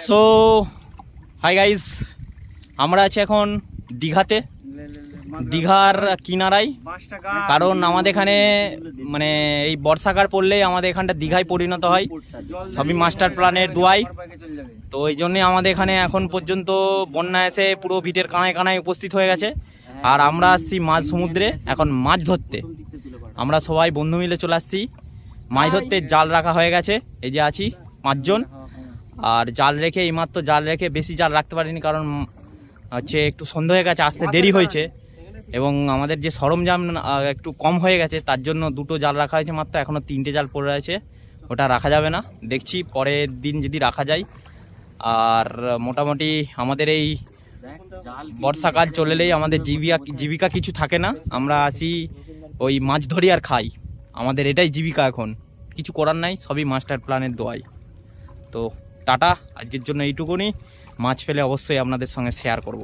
So hi guys আমরা আছি এখন দীঘাতে। দীঘার কিনারায়। কারণ আমাদের এখানে মানে এই বর্ষাকাল পড়লেই আমাদের এখানটা দীঘায় পরিণত হয়। সবই মাস্টার প্ল্যানের দোয়াই। তো এই জন্যে আমাদের এখানে এখন পর্যন্ত বন্যা এসে পুরো ভিটের কানায় কানায় উপস্থিত হয়ে গেছে। আর আমরা আসছি মাছ সমুদ্রে, এখন মাছ ধরতে। আমরা সবাই বন্ধু মিলে চলে আসছি। মাছ ধরতে জাল রাখা হয়ে গেছে। এই যে আছি পাঁচজন। আর জাল রেখে, এইমাত্র জাল রেখে বেশি জাল রাখতে পারিনি কারণ, হচ্ছে একটু সন্ধ্যা হয়ে গেছে, আসতে দেরি হয়েছে। এবং আমাদের যে সরঞ্জাম একটু কম হয়ে গেছে, তার জন্য দুটো জাল রাখা হয়েছে মাত্র এখনও তিনটে জাল পড়ে রয়েছে ওটা রাখা যাবে না, দেখছি পরের দিন যদি রাখা যায়। আর মোটামুটি আমাদের এই বর্ষাকাল চলে এলেই আমাদের জীবিকা জীবিকা কিছু থাকে না। আমরা আসি ওই মাছ ধরি আর খাই। আমাদের এটাই জীবিকা এখন। কিছু করার নাই, সবই মাস্টার প্ল্যানের দোয়াই। তো টাটা। আজকের জন্য এইটুকুনি। মাছ পেলে অবশ্যই আপনাদের সঙ্গে শেয়ার করব।